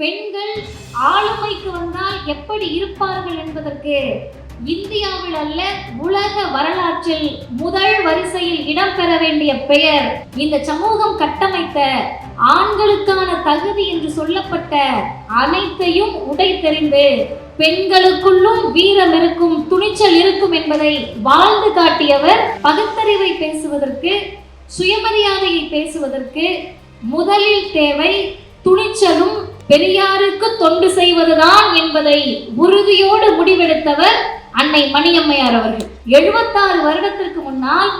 பெண்கள் ஆளுமைக்கு வந்தால் எப்படி இருப்பார்கள் என்பதற்கு இந்தியாவில் அல்ல உலக வரலாற்றில் முதல் வரிசையில் இடம்பெற வேண்டிய பெயர் இந்த சமூகம் கட்டமைத்த ஆண்களுக்கான தகுதி என்று சொல்லப்பட்ட அனைத்தையும் உடை தெரிந்து பெண்களுக்குள்ளும் வீரம் இருக்கும் துணிச்சல் இருக்கும் என்பதை வாழ்ந்து காட்டியவர் பகுத்தறிவை பேசுவதற்கு சுயமரியாதையை பேசுவதற்கு முதலில் தேவை துணிச்சலும் பெரியாருக்கு தொண்டு செய்வதுதான் என்பதை உறுதியோடு முடிவெடுத்தவர் அன்னை மணியம்மையார் அவர்கள். எழுபத்தாறு வருடத்திற்கு முன்னால்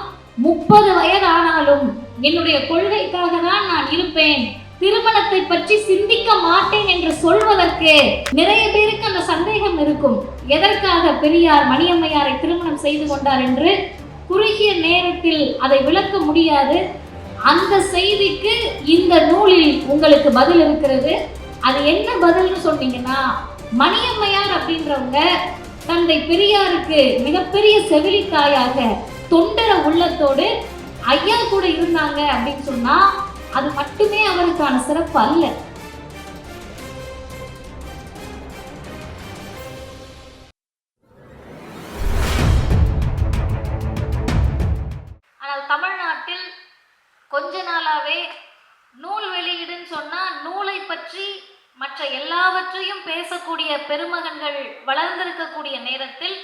முப்பது வயதானாலும் என்னுடைய கொள்கைக்காக தான் நான் இருப்பேன். திருமணத்தை பற்றி சிந்திக்க மாட்டேன் என்று சொல்வதற்கு நிறைய பேருக்கு அந்த சந்தேகம் இருக்கும். எதற்காக பெரியார் மணியம்மையாரை திருமணம் செய்து கொண்டார் என்று குறுகிய நேரத்தில் அதை விளக்க முடியாது. அந்த செய்திக்கு இந்த நூலில் உங்களுக்கு பதில் இருக்கிறது. அது என்ன பதில்னு சொன்னீங்கன்னா மணியம்மையார் அப்படின்றவங்க தந்தை பெரியாருக்கு மிகப்பெரிய செவிலி தாயாக தொண்டர உள்ளத்தோடு ஐயா கூட இருந்தாங்க அப்படின்னு சொன்னா அது மட்டுமே அவருக்கான சிறப்பு அல்ல. பேசக்கூடிய பெருமகன்கள் வளர்ந்திருக்கக்கூடிய நேரத்தில்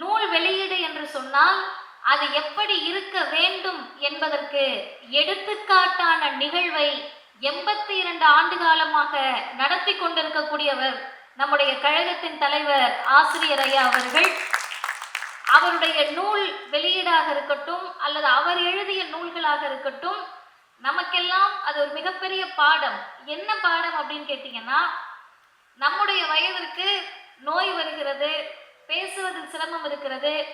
நூல் வெளியீடு என்று சொன்னால் அது எப்படி இருக்க வேண்டும் என்பதற்கு எடுத்துக்காட்டான நிகழ்வை எண்பத்தி இரண்டு ஆண்டு காலமாக நடத்தி கொண்டிருக்கக்கூடியவர் நம்முடைய கழகத்தின் தலைவர் ஆசிரியர் ஐயா அவர்கள். அவருடைய நூல் வெளியீடாக இருக்கட்டும் அல்லது அவர் எழுதிய நூல்களாக இருக்கட்டும் நமக்கெல்லாம் அது ஒரு மிகப்பெரிய பாடம். என்ன பாடம் அப்படின்னு கேட்டிங்கன்னா நம்முடைய வயதிற்கு நோய் வருகிறது பேசுவதில் சிரமம் இருக்கிறது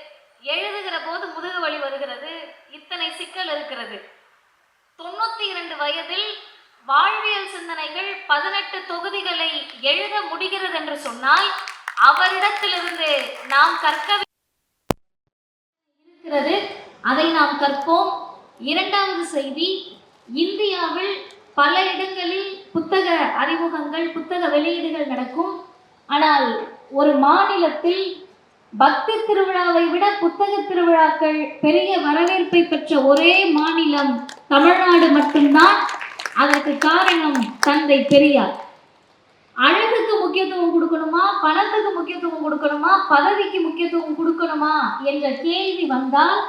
எழுதுகிற போது முதுகு வலி வருகிறது இத்தனை சிக்கல் இருக்கிறது. தொண்ணூத்தி இரண்டு வயதில் வாழ்வியல் சிந்தனைகள் பதினெட்டு தொகுதிகளை எழுத முடிகிறது என்று சொன்னால் அவரிடத்திலிருந்து நாம் கற்க இருக்கிறது. அதை நாம் கற்போம். இரண்டாவது செய்தி இந்தியாவில் பல இடங்களில் புத்தக அறிமுகங்கள் புத்தக வெளியீடுகள் நடக்கும். ஆனால் ஒரு மாநிலத்தில் பக்தி திருவிழாவை விட புத்தக திருவிழாக்கள் பெரிய வரவேற்பை பெற்ற ஒரே மாநிலம் தமிழ்நாடு மட்டும்தான். அதற்கு காரணம் தந்தை பெரியார். அழகுக்கு முக்கியத்துவம் கொடுக்கணுமா? பணத்துக்கு முக்கியத்துவம் கொடுக்கணுமா? பதவிக்கு முக்கியத்துவம் கொடுக்கணுமா? என்ற கேள்வி வந்தால்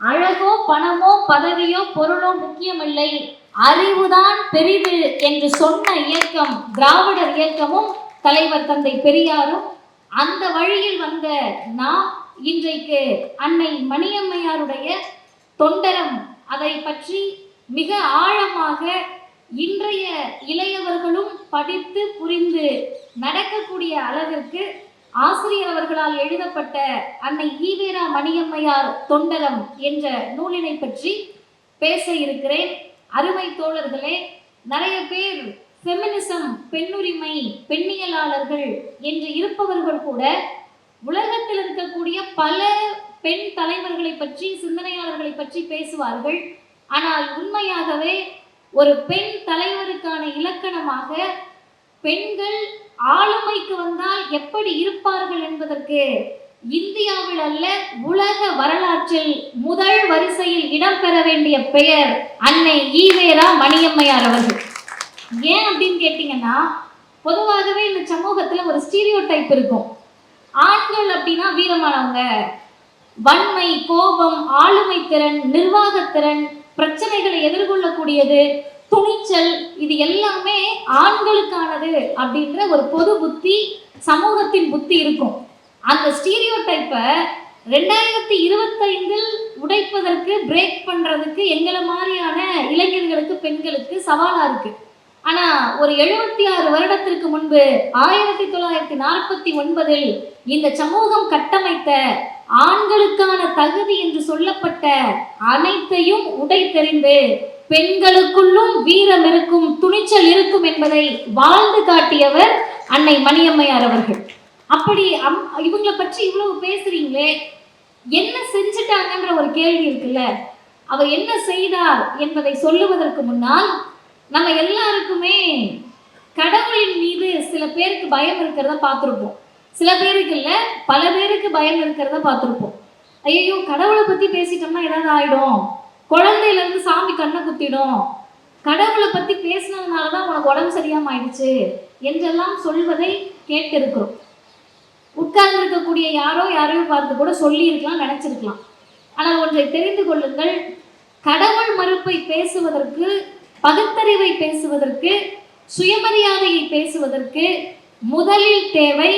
அழகோ பணமோ பதவியோ பொருளோ முக்கியமில்லை. அறிவுதான் பெரிது என்று சொன்ன இயக்கம் திராவிடர் இயக்கமும் தலைவர் தந்தை பெரியாரும் அந்த வழியில் வந்த நாம் இன்றைக்கு அன்னை மணியம்மையாருடைய தொண்டரம். அதை பற்றி மிக ஆழமாக இன்றைய இளையவர்களும் படித்து புரிந்து நடக்கக்கூடிய அளவிற்கு ஆசிரியர் அவர்களால் எழுதப்பட்ட அன்னை ஈவேரா மணியம்மையார் தொண்டரம் என்ற நூலினை பற்றி பேச இருக்கிறேன். அருமை தோழர்களே நிறைய பேர் ஃபெமினிசம் பெண்ணுரிமை பெண்ணியலாளர்கள் என்று இருப்பவர்கள் கூட உலகத்தில் இருக்கக்கூடிய பல பெண் தலைவர்களை பற்றி சிந்தனையாளர்களை பற்றி பேசுவார்கள். ஆனால் உண்மையாகவே ஒரு பெண் தலைவருக்கான இலக்கணமாக பெண்கள் ஆளுமைக்கு வந்தால் எப்படி இருப்பார்கள் என்பதற்கு இந்தியாவில் அல்ல உலக வரலாற்றில் முதல் வரிசையில் இடம்பெற வேண்டிய பெயர் அன்னை ஈவேரா மணியம்மையார் அவர்கள். ஏன் அப்படின்னு கேட்டிங்கன்னா பொதுவாகவே இந்த சமூகத்துல ஒரு ஸ்டீரியோ டைப் இருக்கும். ஆண்கள் அப்படின்னா வீரமானவங்க. வன்மை கோபம் ஆளுமை திறன் நிர்வாகத்திறன் பிரச்சனைகளை எதிர்கொள்ளக்கூடியது துணிச்சல் இது எல்லாமே ஆண்களுக்கானது அப்படின்ற ஒரு பொது புத்தி சமூகத்தின் புத்தி இருக்கும். அந்த ஸ்டீரியோ டைப்பை ரெண்டாயிரத்தி இருபத்தைந்தில் உடைப்பதற்கு பிரேக் பண்ணுறதுக்கு எங்களை மாதிரியான இளைஞர்களுக்கு பெண்களுக்கு சவாலாக இருக்குது ஆனால் ஒரு எழுபத்தி ஆறு வருடத்திற்கு முன்பு ஆயிரத்தி தொள்ளாயிரத்தி நாற்பத்தி ஒன்பதில் இந்த சமூகம் கட்டமைத்த ஆண்களுக்கான தகுதி என்று சொல்லப்பட்ட அனைத்தையும் உடை தெரிந்து பெண்களுக்குள்ளும் வீரம் இருக்கும் துணிச்சல் இருக்கும் என்பதை வாழ்ந்து காட்டியவர் அன்னை மணியம்மையார் அவர்கள். அப்படி அம் இவங்களை பற்றி இவ்வளவு பேசுறீங்களே? என்ன செஞ்சுட்டாங்கன்ற ஒரு கேள்வி இருக்குல்ல? அவர் என்ன செய்தார் என்பதை சொல்லுவதற்கு முன்னால் நம்ம எல்லாருக்குமே கடவுளின் மீது சில பேருக்கு பயம் இருக்கிறத பார்த்துருப்போம். சில பேருக்கு இல்லை பல பேருக்கு பயம் இருக்கிறத பார்த்துருப்போம். ஐயோ கடவுளை பற்றி பேசிட்டோம்னா ஏதாவது ஆயிடும். குழந்தையில இருந்து சாமி கண்ணை குத்திடும். கடவுளை பற்றி பேசினதுனால தான் உனக்கு உடம்பு சரியாம ஆயிடுச்சு என்றெல்லாம் சொல்வதை கேட்டிருக்கிறோம். உட்கார்ந்து இருக்கக்கூடிய யாரோ யாரையோ பார்த்து கூட சொல்லியிருக்கலாம் நினைச்சிருக்கலாம். ஆனால் ஒன்றை தெரிந்து கொள்ளுங்கள் கடவுள் மறுப்பை பேசுவதற்கு பகுத்தறிவை பேசுவதற்கு சுயமரியாதையை பேசுவதற்கு முதலில் தேவை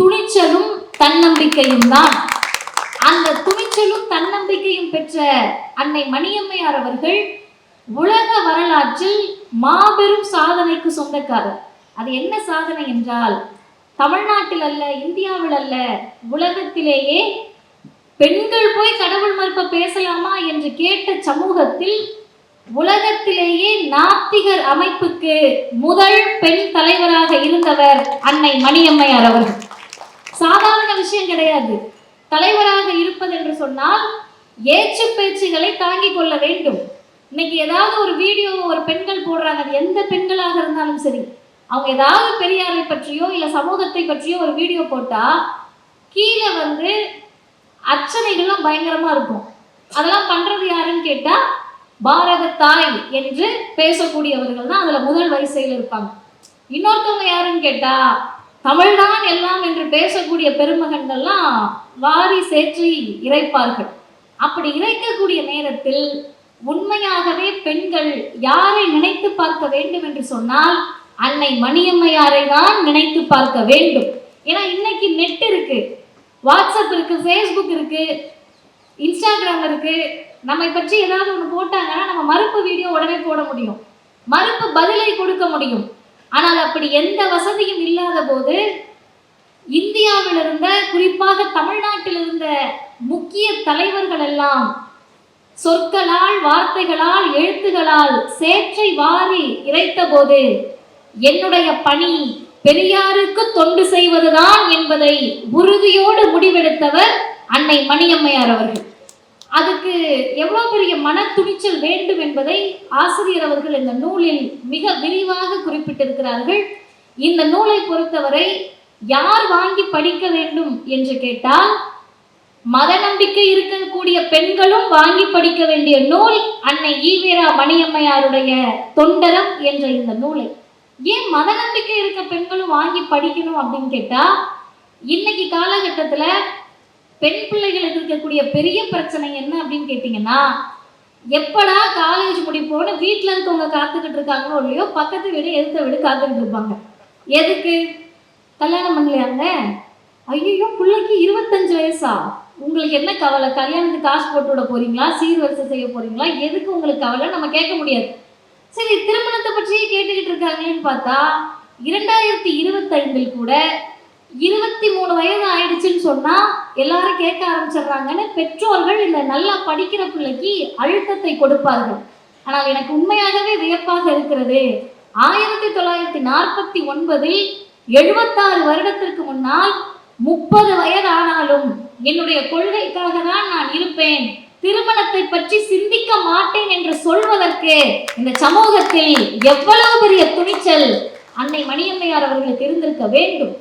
துணிச்சலும் தன்னம்பிக்கையும் தான். அந்த துணிச்சலும் தன்னம்பிக்கையும் பெற்ற அன்னை மணியம்மையார் அவர்கள் உலக வரலாற்றில் மாபெரும் சாதனைக்கு சொந்தக்காரர். அது என்ன சாதனை என்றால் தமிழ்நாட்டில் அல்ல இந்தியாவில் அல்ல உலகத்திலேயே பெண்கள் போய் கடவுள் மறுப்ப பேசலாமா என்று கேட்ட சமூகத்தில் உலகத்திலேயே நாத்திகர் அமைப்புக்கு முதல் பெண் தலைவராக இருந்தவர் அன்னை மணியம்மையார் அவர்கள். சாதாரண விஷயம் கிடையாது. தலைவராக இருப்பது என்று சொன்னால் ஏச்சு பேச்சுகளை தாங்கிக் கொள்ள வேண்டும். இன்னைக்கு ஏதாவது ஒரு வீடியோ ஒரு பெண்கள் போடுறாங்க. அது எந்த பெண்களாக இருந்தாலும் சரி. அவங்க ஏதாவது பெரியாரை பற்றியோ இல்லை சமூகத்தை பற்றியோ ஒரு வீடியோ போட்டா கீழே வந்து அர்ச்சனைகள்லாம் பயங்கரமா இருக்கும். அதெல்லாம் பண்றது யாருன்னு கேட்டா பாரத தாய் என்று பேசக்கூடியவர்கள் தான் அதுல முதல் வரிசையில் இருப்பாங்க. இன்னொருத்தவங்க யாருன்னு கேட்டா தமிழ்தான் எல்லாம் என்று பேசக்கூடிய பெருமகன்கள்லாம் வாரி சேற்றி இறைப்பார்கள். அப்படி இறைக்கக்கூடிய நேரத்தில் உண்மையாகவே பெண்கள் யாரை நினைத்து பார்க்க வேண்டும் என்று சொன்னால் அன்னை மணியம்மையாரை தான் நினைத்து பார்க்க வேண்டும். ஏன்னா இன்னைக்கு நெட் இருக்கு. வாட்ஸ்அப் இருக்கு ஃபேஸ்புக் இருக்கு இன்ஸ்டாகிராம் இருக்கு. நம்மை பற்றி ஏதாவது ஒன்று போட்டாங்கன்னா நம்ம மறுப்பு வீடியோ உடனே போட முடியும். மறுப்பு பதிலை கொடுக்க முடியும். ஆனால் அப்படி எந்த வசதியும் இல்லாத போது இந்தியாவில் இருந்த குறிப்பாக தமிழ்நாட்டில் இருந்த முக்கிய தலைவர்கள் எல்லாம் சொற்களால் வார்த்தைகளால் எழுத்துகளால் சேற்றை வாரி இறைத்த போது என்னுடைய பணி பெரியாருக்கு தொண்டு செய்வதுதான் என்பதை உறுதியோடு முடிவெடுத்தவர் அன்னை மணியம்மையார் அவர்கள். அதுக்கு எவ்வளவு பெரிய மன துணிச்சல் வேண்டும் என்பதை ஆசிரியர் அவர்கள் இந்த நூலில் மிக விரிவாக குறிப்பிட்டிருக்கிறார்கள். இந்த நூலை பொறுத்தவரை யார் வாங்கி படிக்க வேண்டும் என்று கேட்டால் மத நம்பிக்கை இருக்கக்கூடிய பெண்களும் வாங்கி படிக்க வேண்டிய நூல் அன்னை ஈவேரா மணியம்மையாருடைய தொண்டரம் என்ற இந்த நூலை. ஏன் மத நம்பிக்கை இருக்க பெண்களும் வாங்கி படிக்கணும் அப்படின்னு கேட்டா இன்னைக்கு காலகட்டத்துல பெண் பிள்ளைகளுக்கு இருக்கக்கூடிய பெரிய பிரச்சனை என்ன அப்படின்னு கேட்டிங்கன்னா எப்படா காலேஜ் முடிப்போன்னு வீட்டில் இருக்கவங்க காத்துக்கிட்டு இருக்காங்களோ இல்லையோ பக்கத்து வீடு எதிர்த்த வீடு காத்துக்கிட்டு இருப்பாங்க. எதுக்கு? கல்யாணம் பண்ணலையாங்க? ஐயோ பிள்ளைக்கு இருபத்தஞ்சு வயசா? உங்களுக்கு என்ன கவலை? கல்யாணத்துக்கு காசு போட்டு விட போறீங்களா? சீர்வரிசை செய்ய போறீங்களா? எதுக்கு உங்களுக்கு கவலை? நம்ம கேட்க முடியாது. சரி திருமணத்தை பற்றியே கேட்டுக்கிட்டு இருக்காங்களேன்னு பார்த்தா இரண்டாயிரத்தி இருபத்தைந்தில் கூட இருபத்தி மூணு வயது ஆயிடுச்சுன்னு சொன்னா எல்லாரும் கேட்க ஆரம்பிச்சிடுறாங்கன்னு பெற்றோர்கள் இந்த நல்லா படிக்கிற பிள்ளைக்கு அழுத்தத்தை கொடுப்பார்கள். ஆனால் எனக்கு உண்மையாகவே வியப்பாக இருக்கிறது ஆயிரத்தி தொள்ளாயிரத்தி நாற்பத்தி ஒன்பதில் எழுபத்தாறு வருடத்திற்கு முன்னால் முப்பது வயது ஆனாலும் என்னுடைய கொள்கைக்காக தான் நான் இருப்பேன். திருமணத்தை பற்றி சிந்திக்க மாட்டேன் என்று சொல்வதற்கு இந்த சமூகத்தில் எவ்வளவு பெரிய துணிச்சல் அன்னை மணியம்மையார் அவர்களுக்கு இருந்திருக்க வேண்டும்.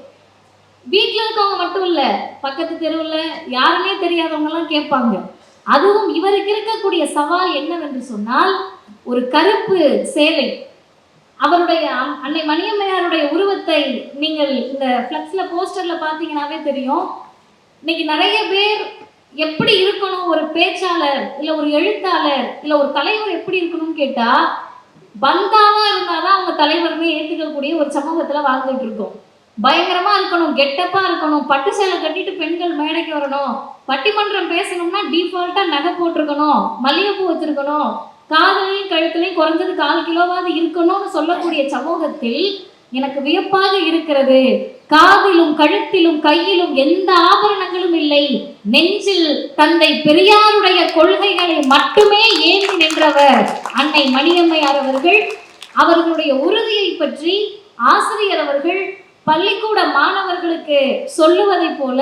வீட்டில் இருக்கவங்க மட்டும் இல்ல பக்கத்து தெருவில் யாருமே தெரியாதவங்கலாம் கேட்பாங்க. அதுவும் இவருக்கு இருக்கக்கூடிய சவால் என்னவென்று சொன்னால் ஒரு கருப்பு சேலை. அவருடைய அம்- அன்னை மணியம்மையாருடைய உருவத்தை நீங்கள் இந்த ஃப்ளக்ஸில் போஸ்டரில் பார்த்தீங்கன்னாவே தெரியும். இன்னைக்கு நிறைய பேர் எப்படி இருக்கணும் ஒரு பேச்சாளர் இல்லை ஒரு எழுத்தாளர் இல்லை ஒரு தலைவர் எப்படி இருக்கணும்னு கேட்டால் பந்தாவா இருந்தாதான் அவங்க தலைவர்னு ஏற்றுக்கக்கூடிய ஒரு சமூகத்தில் வாழ்ந்துட்டு இருக்கோம். பயங்கரமா இருக்கணும் கெட்டப்பா இருக்கணும் பட்டு சேலை கட்டிட்டு பெண்கள் மேடைக்கு வரணும் பட்டிமன்றம் பேசணும்னா டிஃபால்ட்டா நகை போட்டிருக்கணும் மல்லிகைப்பூ வச்சிருக்கணும் காதலையும் கழுத்துலையும் குறைஞ்சது கால் கிலோவாவது இருக்கணும்னு சொல்லக்கூடிய சமூகத்தில் எனக்கு வியப்பாக இருக்கிறது. காதிலும் கழுத்திலும் கையிலும் எந்த ஆபரணங்களும் இல்லை. நெஞ்சில் தந்தை பெரியாருடைய கொள்கைகளை மட்டுமே ஏந்தி நின்றவர். அன்னை மணியம்மையார் அவர்கள் அவர்களுடைய உறுதியை பற்றி ஆசிரியர் அவர்கள் பள்ளிக்கூட மாணவர்களுக்கு சொல்லுவதைப் போல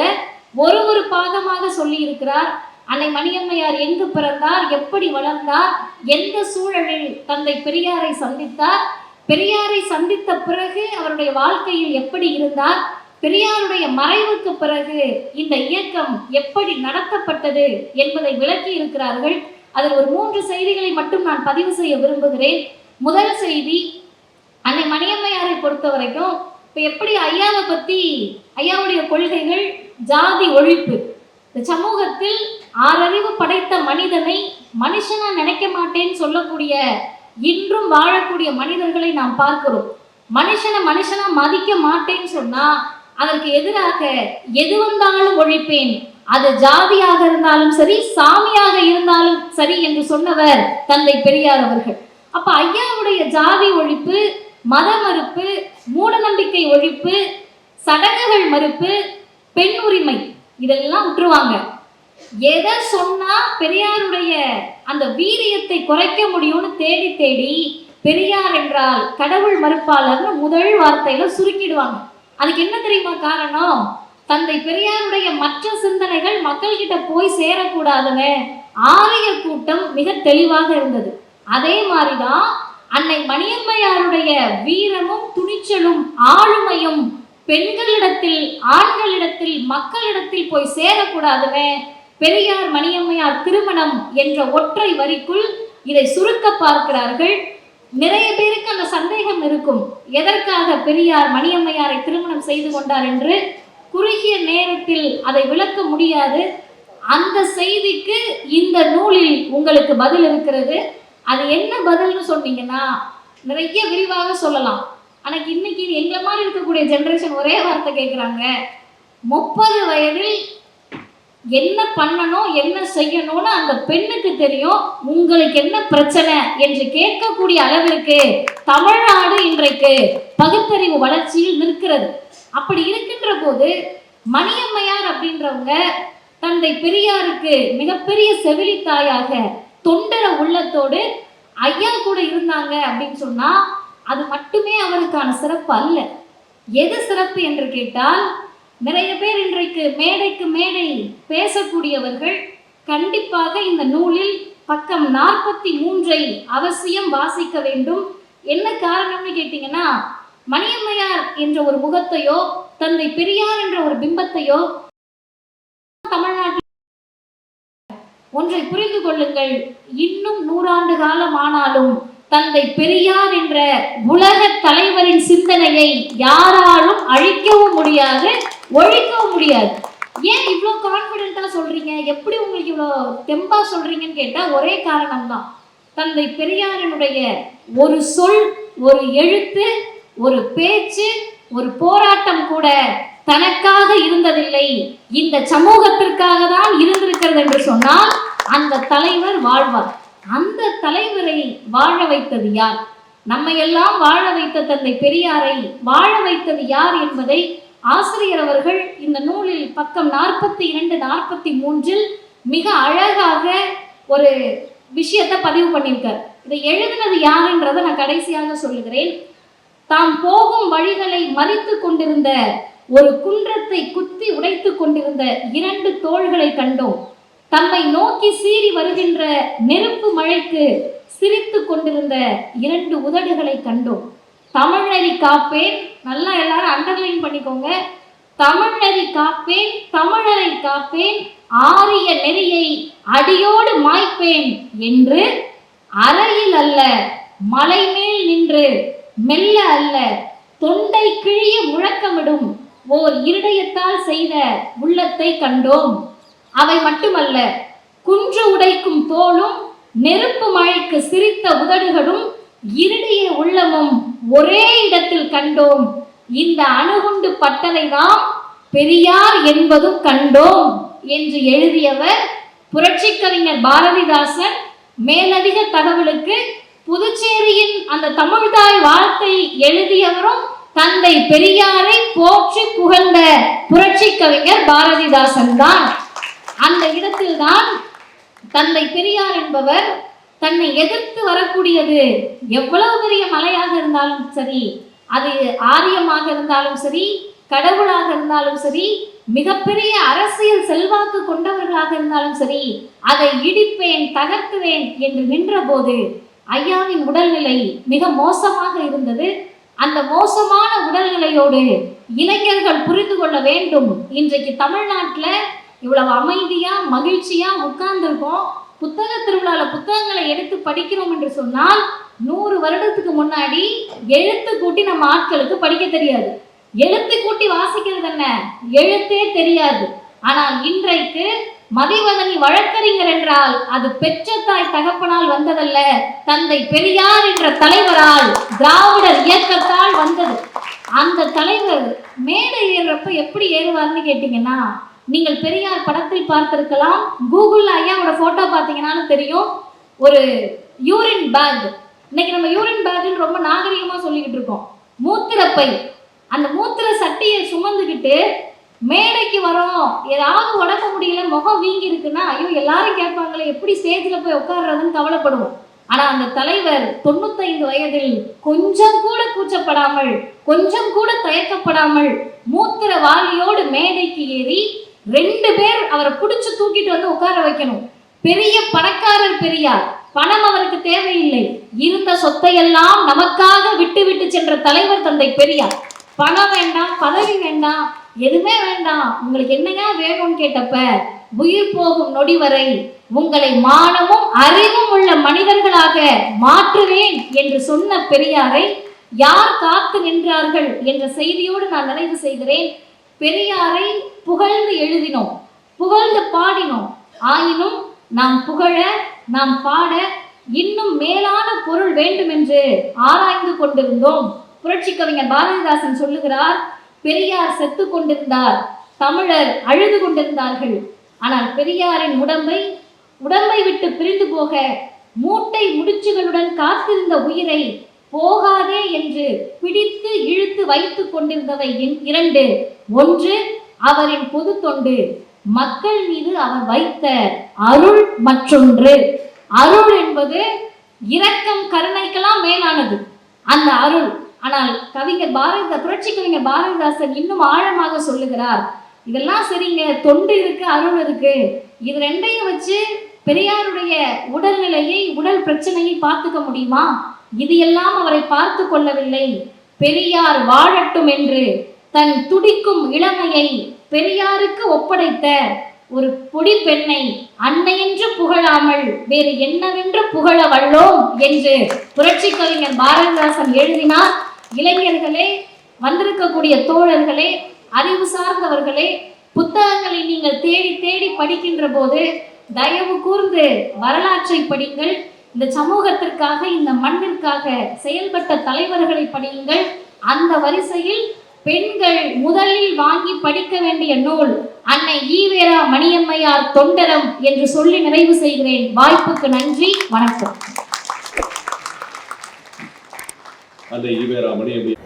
ஒரு ஒரு பாகமாக சொல்லியிருக்கிறார். அன்னை மணியம்மையார் எங்கு பிறந்தார் எப்படி வளர்ந்தார் எந்த சூழலில் தந்தை பெரியாரை சந்தித்தார் பெரியாரை சந்தித்த பிறகு அவருடைய வாழ்க்கையில் எப்படி இருந்தார்? பெரியாருடைய மறைவுக்கு பிறகு இந்த இயக்கம் எப்படி நடத்தப்பட்டது என்பதை விளக்கி இருக்கிறார்கள். அதில் ஒரு மூன்று செய்திகளை மட்டும் நான் பதிவு செய்ய விரும்புகிறேன். முதல் செய்தி அன்னை மணியம்மையாரை பொறுத்த வரைக்கும் இப்போ எப்படி ஐயாவை பற்றி ஐயாவுடைய கொள்கைகள் ஜாதி ஒழிப்பு. இந்த சமூகத்தில் ஆறறிவு படைத்த மனிதனை மனுஷனா நினைக்க மாட்டேன்னு சொல்லக்கூடிய இன்றும் வாழக்கூடிய மனிதர்களை நாம் பார்க்கிறோம். மனுஷனை மனுஷனா மதிக்க மாட்டேன்னு சொன்னா அதற்கு எதிராக எது வந்தாலும் ஒழிப்பேன். அது ஜாதியாக இருந்தாலும் சரி சாமியாக இருந்தாலும் சரி என்று சொன்னவர் தந்தை பெரியார் அவர்கள். அப்ப ஐயாவுடைய ஜாதி ஒழிப்பு மத மறுப்பு மூடநம்பிக்கை ஒழிப்பு சடங்குகள் மறுப்பு பெண் உரிமை இதெல்லாம் விட்டுருவாங்க எதை சொன்னா பெரியாருடைய அந்த வீரியத்தை குறைக்க முடியும்னு தேடி தேடி பெரியார் என்றால் கடவுள் மறுப்பாளர்னு முதல் வார்த்தையில சுருக்கிடுவாங்க. அதுக்கு என்ன தெரியுமா காரணம்? தந்தை பெரியாருடைய மற்ற சிந்தனைகள் மக்கள் கிட்ட போய் சேரக்கூடாதுன்னு ஆரிய கூட்டம் மிக தெளிவாக இருந்தது. அதே மாதிரிதான் அன்னை மணியம்மையாருடைய வீரமும் துணிச்சலும் ஆளுமையும் பெண்களிடத்தில் ஆண்களிடத்தில் மக்களிடத்தில் போய் சேரக்கூடாதுன்னு பெரியார் மணியம்மையார் திருமணம் என்ற ஒற்றை வரிக்குள் இதை சுருக்க பார்க்கிறார்கள். நிறைய பேருக்கு அந்த சந்தேகம் இருக்கும். எதற்காக பெரியார் மணியம்மையாரை திருமணம் செய்து கொண்டார் என்று குறுகிய நேரத்தில் அதை விளக்க முடியாது. அந்த செய்திக்கு இந்த நூலில் உங்களுக்கு பதில் இருக்கிறது. அது என்ன பதில்னு சொன்னீங்கன்னா நிறைய விரிவாக சொல்லலாம். ஆனால் இன்னைக்கு எங்களை மாதிரி இருக்கக்கூடிய ஜென்ரேஷன் ஒரே வார்த்தை கேட்குறாங்க முப்பது வயதில் என்ன பண்ணணும் என்ன செய்யணும்னு அந்த பெண்ணுக்கு தெரியும். உங்களுக்கு என்ன பிரச்சனை என்று கேட்கக்கூடிய அளவிற்கு தமிழ்நாடு இன்றைக்கு பகுத்தறிவு வளர்ச்சியில் நிற்கிறது. அப்படி இருக்கின்ற போது மணியம்மையார் அப்படின்றவங்க தந்தை பெரியாருக்கு மிகப்பெரிய செவிலி தாயாக தொண்டர உள்ளத்தோடு ஐயா கூட இருந்தாங்க அப்படின்னு சொன்னா அது மட்டுமே அவருக்கான சிறப்பு அல்ல. எது சிறப்பு என்று கேட்டால் நிறைய பேர் இன்றைக்கு மேடைக்கு மேடை பேசக்கூடியவர்கள் கண்டிப்பாக இந்த நூலில் பக்கம் நாற்பத்தி மூன்றை அவசியம் வாசிக்க வேண்டும். என்ன காரணம்னு கேட்டிங்கன்னா மணியம்மையார் என்ற ஒரு முகத்தையோ தந்தை பெரியார் என்ற ஒரு பிம்பத்தையோ தமிழ்நாட்டில் ஒன்றை புரிந்து கொள்ளுங்கள். இன்னும் நூறாண்டு காலம் ஆனாலும் தந்தை பெரியார் என்ற உலக தலைவரின் சிந்தனையை யாராலும் அழிக்கவும் முடியாது ஒழிக்கவும் முடியாது. ஏன் இவ்வளோ கான்ஃபிடென்ட்டாக சொல்றீங்க? எப்படி உங்களுக்கு இவ்வளோ தெம்பா சொல்றீங்கன்னு கேட்டால் ஒரே காரணம் தான் தந்தை பெரியாரனுடைய ஒரு சொல் ஒரு எழுத்து ஒரு பேச்சு ஒரு போராட்டம் கூட தனக்காக இருந்ததில்லை. இந்த சமூகத்திற்காக தான் இருந்திருக்கிறது என்று சொன்னால் அந்த தலைவர் வாழ்வார். அந்த தலைவரை வாழ வைத்தது யார்? நம்மை எல்லாம் வாழ வைத்த தந்தை பெரியாரை வாழ வைத்தது யார் என்பதை ஆசிரியர் அவர்கள் இந்த நூலில் பக்கம் நாற்பத்தி இரண்டு நாற்பத்தி மூன்றில் மிக அழகாக ஒரு விஷயத்தை பதிவு பண்ணியிருக்கார். இதை எழுதினது யாருன்றதை நான் கடைசியாக சொல்லுகிறேன். தாம் போகும் வழிகளை மறித்து கொண்டிருந்த ஒரு குன்றத்தை குத்தி உடைத்து கொண்டிருந்த இரண்டு தோள்களை கண்டோம். தம்மை நோக்கி சீறி வருகின்ற நெருப்பு மழைக்கு சிரித்து கொண்டிருந்த இரண்டு உதடுகளை கண்டோம். தமிழறி காப்பேன். நல்லா எல்லாரும் அண்டர்லைன் பண்ணிக்கோங்க. தமிழறி காப்பேன் தமிழரை காப்பேன் ஆரிய நெறியை அடியோடு மாய்ப்பேன் என்று அறையில் அல்ல மலை மேல் நின்று மெல்ல அல்ல தொண்டை கிழிய முழக்கமிடும் ஓர் இருதயத்தால் செய்த உள்ளத்தை கண்டோம். அவை மட்டுமல்ல குன்று உடைக்கும் தோளும் நெருப்பு மழைக்கு சிரித்த உதடுகளும் இருடிய உள்ளமும் ஒரே இடத்தில் கண்டோம். இந்த அணுகுண்டு பட்டதை நாம் பெரியார் என்பதும் கண்டோம் என்று எழுதியவர் புரட்சி கவிஞர் பாரதிதாசன். மேலதிக தகவலுக்கு புதுச்சேரியின் அந்த தமிழ்தாய் வாழ்த்தை எழுதியவரும் தந்தை பெரியாரை போற்றி புகழ்ந்த புரட்சி கவிஞர் பாரதிதாசன் தான். அந்த இடத்தில்தான் தந்தை பெரியார் என்பவர் தன்னை எதிர்த்து வரக்கூடியது. எவ்வளவு பெரிய மலையாக இருந்தாலும் சரி அது ஆரியமாக இருந்தாலும் சரி கடவுளாக இருந்தாலும் சரி மிகப்பெரிய அரசியல் செல்வாக்கு கொண்டவர்களாக இருந்தாலும் சரி அதை இடிப்பேன் தகர்த்துவேன் என்று நின்றபோது ஐயாவின் உடல்நிலை மிக மோசமாக இருந்தது. அந்த மோசமான உடல்நிலையோடு இளைஞர்கள் புரிந்து கொள்ள வேண்டும். இன்றைக்கு தமிழ்நாட்டில் இவ்வளவு அமைதியா மகிழ்ச்சியா உட்கார்ந்துருக்கோம். புத்தக திருவிழால புத்தகங்களை எடுத்து படிக்கிறோம் என்று சொன்னால் நூறு வருடத்துக்கு முன்னாடி எழுத்து கூட்டி நம்ம ஆட்களுக்கு படிக்க தெரியாது. எழுத்து கூட்டி வாசிக்கிறது என்ன? எழுத்தே தெரியாது. ஆனால் இன்றைக்கு மதிவதனி வழக்கறிஞர் என்றால் அது பெற்ற தாய் தகப்பனால் வந்ததல்ல தந்தை பெரியார் என்ற தலைவரால் திராவிடர் இயக்கத்தால் வந்தது. அந்த தலைவர் மேடை ஏறுறப்ப எப்படி ஏறுவார்னு கேட்டிங்கன்னா நீங்கள் பெரியார் படத்தில் பார்த்திருக்கலாம். கூகுளில் ஐயாவோட ஃபோட்டோ பார்த்தீங்கன்னாலும் தெரியும். ஒரு யூரின் பேக் இன்னைக்கு நம்ம யூரின் பேக்னு ரொம்ப நாகரிகமாக சொல்லிக்கிட்டு இருக்கோம். மூத்திரப்பை. அந்த மூத்திர சட்டியை சுமந்துக்கிட்டு மேடைக்கு வரோம் ஏதாவது உடக்க முடியல முகம் வீங்கி இருக்குன்னா ஐயோ எல்லாரும் கேட்பாங்களே எப்படி ஸ்டேஜில் போய் உட்கார்றதுன்னு கவலைப்படுவோம். ஆனா அந்த தலைவர் தொண்ணூத்தைந்து வயதில் கொஞ்சம் கூட கூச்சப்படாமல் கொஞ்சம் கூட தயக்கப்படாமல் மூத்திர வாளியோடு மேடைக்கு ஏறி ரெண்டு பேர் அவரை பிடிச்சு தூக்கிட்டு வந்து உட்கார வைக்கணும். பெரிய பணக்காரர் பெரியார். பணம் அவருக்கு தேவையில்லை. இருந்த சொத்தையெல்லாம் நமக்காக விட்டு விட்டு சென்ற தலைவர் தந்தை பெரியார். பணம் வேண்டாம் பதவி வேண்டாம் எதுவுமே வேண்டாம். உங்களுக்கு என்னங்க வேணும்னு கேட்டப்ப உயிர் போகும் நொடி வரை உங்களை மானமும் அறிவும் உள்ள மனிதர்களாக மாற்றுவேன் என்று சொன்ன பெரியாரை யார் காத்து நின்றார்கள் என்ற செய்தியோடு நான் நிறைவு செய்கிறேன். பெரியாரை புகழ்ந்து எழுதினோம் புகழ்ந்து பாடினோம். ஆயினும் நாம் புகழ நாம் பாட இன்னும் மேலான பொருள் வேண்டும் என்று ஆராய்ந்து கொண்டிருந்தோம். புரட்சி கவிஞர் பாரதிதாசன் சொல்லுகிறார் பெரியார் செத்து கொண்டிருந்தார் தமிழர் அழுது கொண்டிருந்தார்கள். ஆனால் பெரியாரின் உடம்பை உடம்பை விட்டு பிரிந்து போக மூட்டை முடிச்சுகளுடன் காத்திருந்த உயிரை போகாதே என்று பிடித்து இழுத்து வைத்துக் கொண்டிருந்தவை இரண்டு. ஒன்று அவரின் பொது தொண்டு. மக்கள் மீது அவர் வைத்த அருள் மற்றொன்று. அருள் என்பது இரக்கம் கருணைக்கெல்லாம் மேலானது. அந்த அருள் ஆனால் கவிஞர் பாரத புரட்சி கவிஞர் பாரதிதாசன் இன்னும் ஆழமாக சொல்லுகிறார். இதெல்லாம் சரிங்க தொண்டு இருக்கு அருள் இருக்கு. இது ரெண்டையும் வச்சு பெரியாருடைய உடல்நிலையை உடல் பிரச்சனையை பார்த்துக்க முடியுமா? இது எல்லாம் அவரை பார்த்து கொள்ளவில்லை. பெரியார் வாழட்டும் என்று தன் துடிக்கும் இளமையை பெரியாருக்கு ஒப்படைத்த ஒரு பொடி பெண்ணை அன்னையென்று புகழாமல் வேறு என்னவென்று புகழ வல்லோம் என்று புரட்சி கவிஞர் பாரதிதாசன் எழுதினார். இளைஞர்களே வந்திருக்கக்கூடிய தோழர்களே அறிவு சார்ந்தவர்களே புத்தகங்களை நீங்கள் தேடி தேடி படிக்கின்ற போது தயவு கூர்ந்து வரலாற்றை படிங்கள். இந்த சமூகத்திற்காக இந்த மண்ணிற்காக செயல்பட்ட தலைவர்களை படியுங்கள். அந்த வரிசையில் பெண்கள் முதலில் வாங்கி படிக்க வேண்டிய நூல் அன்னை ஈவேரா மணியம்மையார் தொண்டரம் என்று சொல்லி நிறைவு செய்கிறேன். வாய்ப்புக்கு நன்றி வணக்கம். அன்னை ஈவேரா மணியம்மையார்.